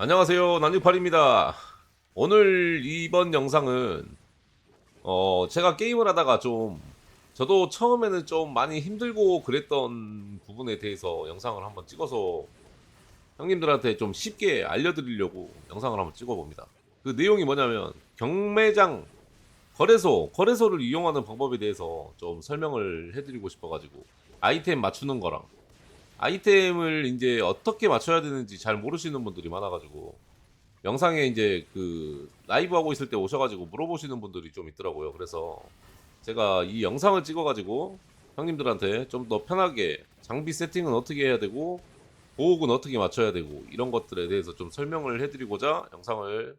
안녕하세요. 난유팔입니다. 오늘 이번 영상은 어 제가 게임을 하다가 좀 저도 처음에는 좀 많이 힘들고 그랬던 부분에 대해서 영상을 한번 찍어서 형님들한테 좀 쉽게 알려드리려고 영상을 한번 찍어봅니다. 그 내용이 뭐냐면 경매장 거래소 거래소를 이용하는 방법에 대해서 좀 설명을 해드리고 싶어가지고 아이템 맞추는 거랑 아이템을 이제 어떻게 맞춰야 되는지 잘 모르시는 분들이 많아가지고 영상에 이제 그 라이브 하고 있을 때 오셔가지고 물어보시는 분들이 좀 있더라고요. 그래서 제가 이 영상을 찍어가지고 형님들한테 좀 더 편하게 장비 세팅은 어떻게 해야 되고 보호구는 어떻게 맞춰야 되고 이런 것들에 대해서 좀 설명을 해드리고자 영상을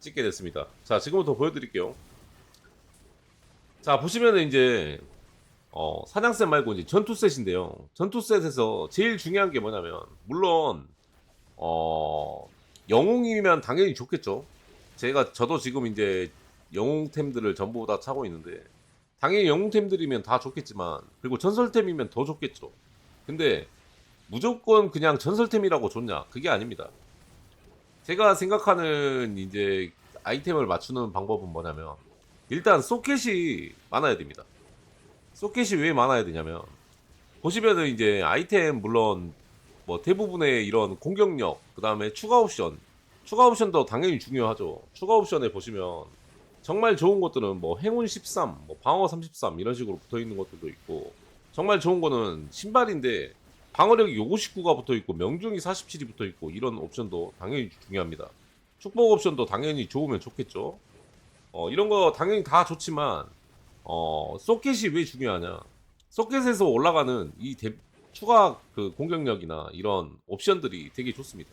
찍게 됐습니다. 자 지금부터 보여드릴게요. 자 보시면은 이제 어, 사냥셋 말고 이제 전투셋인데요. 전투셋에서 제일 중요한 게 뭐냐면, 물론, 어, 영웅이면 당연히 좋겠죠. 제가, 저도 지금 이제 영웅템들을 전부 다 차고 있는데, 당연히 영웅템들이면 다 좋겠지만, 그리고 전설템이면 더 좋겠죠. 근데, 무조건 그냥 전설템이라고 좋냐? 그게 아닙니다. 제가 생각하는 이제 아이템을 맞추는 방법은 뭐냐면, 일단 소켓이 많아야 됩니다. 소켓이 왜 많아야 되냐면 보시면은 이제 아이템 물론 뭐 대부분의 이런 공격력 그 다음에 추가 옵션 추가 옵션도 당연히 중요하죠. 추가 옵션에 보시면 정말 좋은 것들은 뭐 행운 13, 뭐 방어 33 이런 식으로 붙어 있는 것들도 있고 정말 좋은 거는 신발인데 방어력이 59가 붙어 있고 명중이 47이 붙어 있고 이런 옵션도 당연히 중요합니다. 축복 옵션도 당연히 좋으면 좋겠죠. 어 이런 거 당연히 다 좋지만 어, 소켓이 왜 중요하냐? 소켓에서 올라가는 이 대- 추가 그 공격력이나 이런 옵션들이 되게 좋습니다.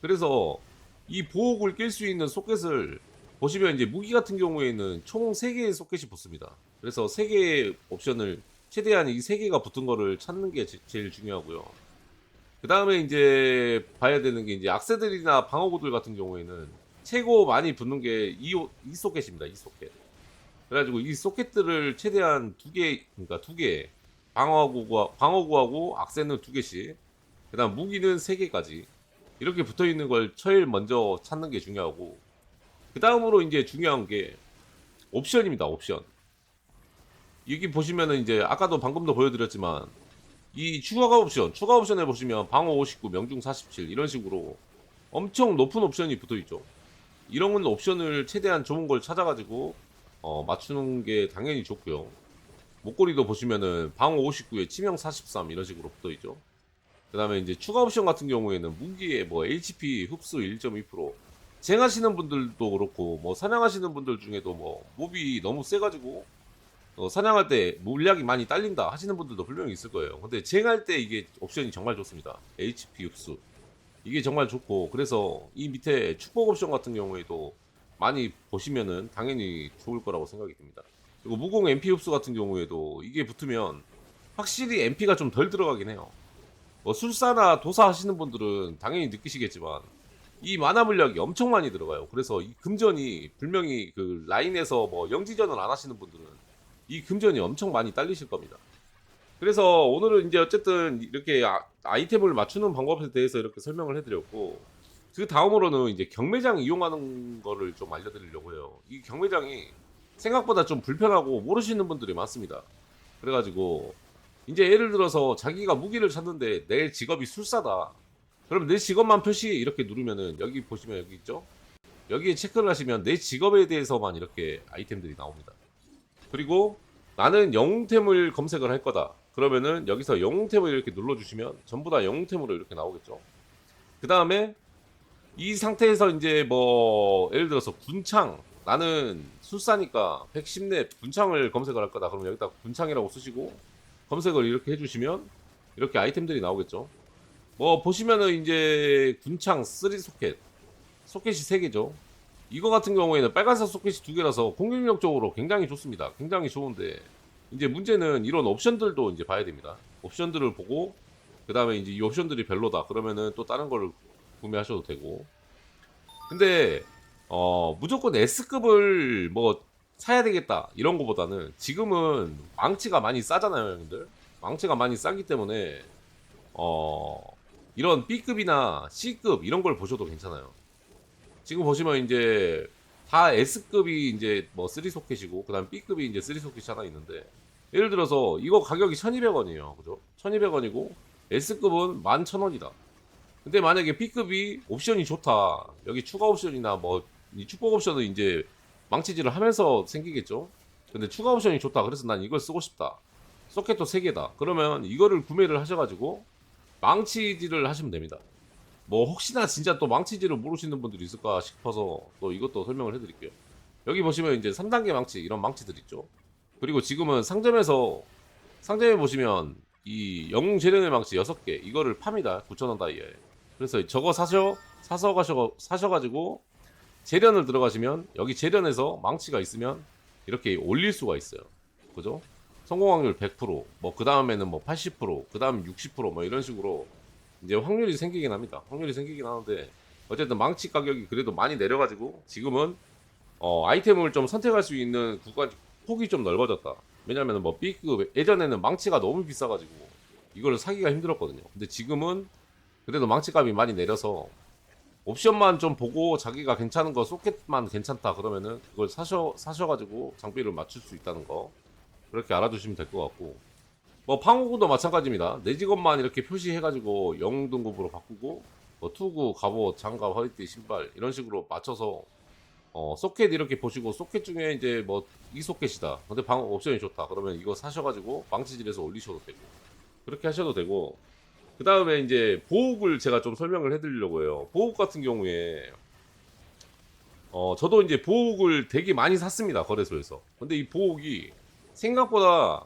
그래서 이 보호구를 낄 수 있는 소켓을 보시면 이제 무기 같은 경우에는 총 3개의 소켓이 붙습니다. 그래서 3개의 옵션을 최대한 이 3개가 붙은 거를 찾는 게 제, 제일 중요하고요. 그 다음에 이제 봐야 되는 게 이제 악세들이나 방어구들 같은 경우에는 최고 많이 붙는 게 이, 이 소켓입니다. 이 소켓. 그래가지고 이 소켓들을 최대한 두 개, 그러니까 두 개, 방어구와 방어구하고 악세는 두 개씩, 그 다음 무기는 세 개까지 이렇게 붙어 있는 걸 제일 먼저 찾는 게 중요하고, 그 다음으로 이제 중요한 게 옵션입니다. 옵션. 여기 보시면은 이제 아까도 방금도 보여드렸지만 이 추가 옵션, 추가 옵션에 보시면 방어 59, 명중 47 이런 식으로 엄청 높은 옵션이 붙어 있죠. 이런 옵션을 최대한 좋은 걸 찾아가지고 어, 맞추는 게 당연히 좋고요. 목걸이도 보시면은 방어 59에 치명 43 이런 식으로 붙어 있죠. 그다음에 이제 추가 옵션 같은 경우에는 무기에 뭐 HP 흡수 1.2% 쟁하시는 분들도 그렇고 뭐 사냥하시는 분들 중에도 뭐 몹이 너무 세 가지고 어, 사냥할 때 물약이 많이 딸린다 하시는 분들도 분명히 있을 거예요. 근데 쟁할 때 이게 옵션이 정말 좋습니다. HP 흡수 이게 정말 좋고 그래서 이 밑에 축복 옵션 같은 경우에도 많이 보시면은 당연히 좋을 거라고 생각이 듭니다. 그리고 무공 MP 흡수 같은 경우에도 이게 붙으면 확실히 MP가 좀 덜 들어가긴 해요. 뭐 술사나 도사 하시는 분들은 당연히 느끼시겠지만 이 만화 물약이 엄청 많이 들어가요. 그래서 이 금전이 분명히 그 라인에서 뭐 영지전을 안 하시는 분들은 이 금전이 엄청 많이 딸리실 겁니다. 그래서 오늘은 이제 어쨌든 이렇게 아, 아이템을 맞추는 방법에 대해서 이렇게 설명을 해드렸고 그 다음으로는 이제 경매장 이용하는 거를 좀 알려드리려고 해요. 이 경매장이 생각보다 좀 불편하고 모르시는 분들이 많습니다. 그래가지고 이제 예를 들어서 자기가 무기를 찾는데 내 직업이 술사다. 그럼 내 직업만 표시 이렇게 누르면은 여기 보시면 여기 있죠? 여기에 체크를 하시면 내 직업에 대해서만 이렇게 아이템들이 나옵니다. 그리고 나는 영웅템을 검색을 할 거다. 그러면은 여기서 영웅템을 이렇게 눌러주시면 전부 다 영웅템으로 이렇게 나오겠죠. 그 다음에 이 상태에서 이제 뭐 예를 들어서 군창 나는 술사니까 110렙 군창을 검색을 할 거다. 그러면 여기다 군창이라고 쓰시고 검색을 이렇게 해주시면 이렇게 아이템들이 나오겠죠. 뭐 보시면은 이제 군창 3 소켓 소켓이 3개죠. 이거 같은 경우에는 빨간색 소켓이 두 개라서 공격력적으로 굉장히 좋습니다. 굉장히 좋은데 이제 문제는 이런 옵션들도 이제 봐야 됩니다. 옵션들을 보고 그 다음에 이제 이 옵션들이 별로다. 그러면은 또 다른 거를 구매하셔도 되고. 근데 어 무조건 S급을 뭐 사야 되겠다 이런 거보다는 지금은 망치가 많이 싸잖아요, 형님들. 망치가 많이 싸기 때문에 어 이런 B급이나 C급 이런 걸 보셔도 괜찮아요. 지금 보시면 이제 다 S급이 이제 뭐 3소켓이고 그다음 B급이 이제 3소켓이 하나 있는데 예를 들어서 이거 가격이 1,200원이에요. 그죠? 1,200원이고 S급은 11,000원이다. 근데 만약에 B급이 옵션이 좋다. 여기 추가 옵션이나 뭐 이 축복 옵션은 이제 망치질을 하면서 생기겠죠. 근데 추가 옵션이 좋다. 그래서 난 이걸 쓰고 싶다. 소켓도 3개다. 그러면 이거를 구매를 하셔가지고 망치질을 하시면 됩니다. 뭐 혹시나 진짜 또 망치질을 모르시는 분들이 있을까 싶어서 또 이것도 설명을 해드릴게요. 여기 보시면 이제 3단계 망치 이런 망치들 있죠. 그리고 지금은 상점에서 상점에 보시면 이 영웅 재련의 망치 6개 이거를 팝니다. 9,000원 다이에. 그래서 저거 사셔 사서 가셔 사셔가지고 재련을 들어가시면 여기 재련에서 망치가 있으면 이렇게 올릴 수가 있어요. 그죠? 성공 확률 100%, 뭐 그 다음에는 뭐 80%, 그 다음 60%뭐 이런 식으로 이제 확률이 생기긴 합니다. 확률이 생기긴 하는데 어쨌든 망치 가격이 그래도 많이 내려가지고 지금은 어, 아이템을 좀 선택할 수 있는 구간 폭이 좀 넓어졌다. 왜냐면은 뭐 B급 예전에는 망치가 너무 비싸가지고 이거를 사기가 힘들었거든요. 근데 지금은 그래도 망치값이 많이 내려서 옵션만 좀 보고 자기가 괜찮은 거 소켓만 괜찮다 그러면은 그걸 사셔 사셔가지고 장비를 맞출 수 있다는 거 그렇게 알아두시면 될 것 같고. 뭐 팡호구도 마찬가지입니다. 내 직업만 이렇게 표시해가지고 영웅 등급으로 바꾸고 뭐 투구 갑옷 장갑 허리띠 신발 이런 식으로 맞춰서 어 소켓 이렇게 보시고 소켓 중에 이제 뭐 이 소켓이다. 근데 방 옵션이 좋다. 그러면 이거 사셔가지고 망치질해서 올리셔도 되고. 그렇게 하셔도 되고 그 다음에 이제 보옥을 제가 좀 설명을 해드리려고 해요. 보옥 같은 경우에 어 저도 이제 보옥을 되게 많이 샀습니다 거래소에서. 근데 이 보옥이 생각보다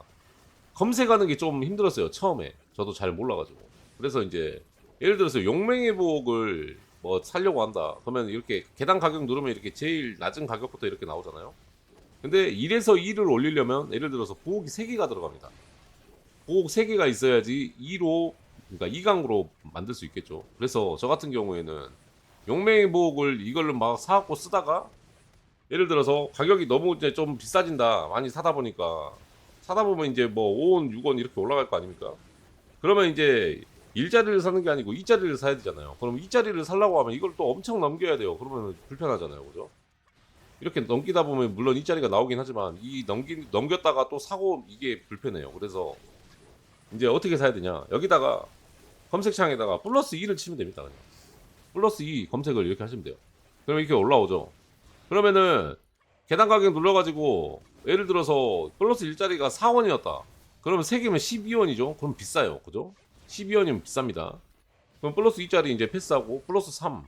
검색하는 게 좀 힘들었어요 처음에. 저도 잘 몰라가지고. 그래서 이제 예를 들어서 용맹의 보옥을 뭐 살려고 한다. 그러면 이렇게 계단 가격 누르면 이렇게 제일 낮은 가격부터 이렇게 나오잖아요. 근데 1에서 2를 올리려면 예를 들어서 보옥이 3개가 들어갑니다. 보옥 3개가 있어야지 2로 그러니까 2강으로 만들 수 있겠죠. 그래서 저 같은 경우에는 용맹의 보옥을 이걸로 막 사갖고 쓰다가 예를 들어서 가격이 너무 이제 좀 비싸진다. 많이 사다 보니까 사다 보면 이제 뭐 5원, 6원 이렇게 올라갈 거 아닙니까? 그러면 이제 일자리를 사는 게 아니고 이자리를 사야 되잖아요. 그럼 이자리를 살라고 하면 이걸 또 엄청 넘겨야 돼요. 그러면 불편하잖아요. 그죠? 이렇게 넘기다 보면 물론 이자리가 나오긴 하지만 이 넘기 넘겼다가 또 사고 이게 불편해요. 그래서 이제 어떻게 사야 되냐? 여기다가 검색창에다가 플러스 2를 치면 됩니다. 그냥. 플러스 2 검색을 이렇게 하시면 돼요. 그럼 이렇게 올라오죠. 그러면은 계단 가격 눌러가지고 예를 들어서 플러스 1짜리가 4원이었다. 그러면 3개면 12원이죠. 그럼 비싸요. 그죠? 12원이면 비쌉니다. 그럼 플러스 2짜리 이제 패스하고 플러스 3.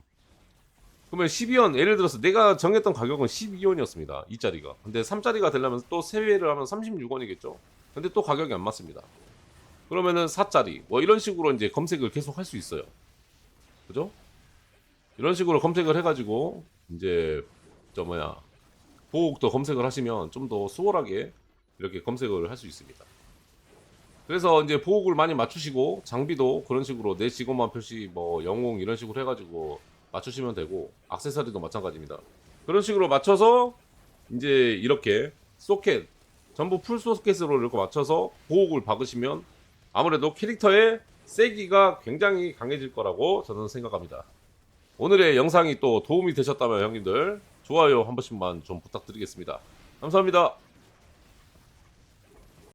그러면 12원 예를 들어서 내가 정했던 가격은 12원이었습니다. 2짜리가. 근데 3짜리가 되려면 또 3회를 하면 36원이겠죠. 근데 또 가격이 안 맞습니다. 그러면은 4짜리 뭐 이런 식으로 이제 검색을 계속 할 수 있어요. 그죠? 이런 식으로 검색을 해가지고 이제 저 뭐야 보옥도 검색을 하시면 좀 더 수월하게 이렇게 검색을 할 수 있습니다. 그래서 이제 보옥을 많이 맞추시고 장비도 그런 식으로 내 직업만 표시 뭐 영웅 이런 식으로 해가지고 맞추시면 되고 악세사리도 마찬가지입니다. 그런 식으로 맞춰서 이제 이렇게 소켓 전부 풀 소켓으로 이렇게 맞춰서 보옥을 박으시면 아무래도 캐릭터의 세기가 굉장히 강해질 거라고 저는 생각합니다. 오늘의 영상이 또 도움이 되셨다면 형님들 좋아요 한 번씩만 좀 부탁드리겠습니다. 감사합니다.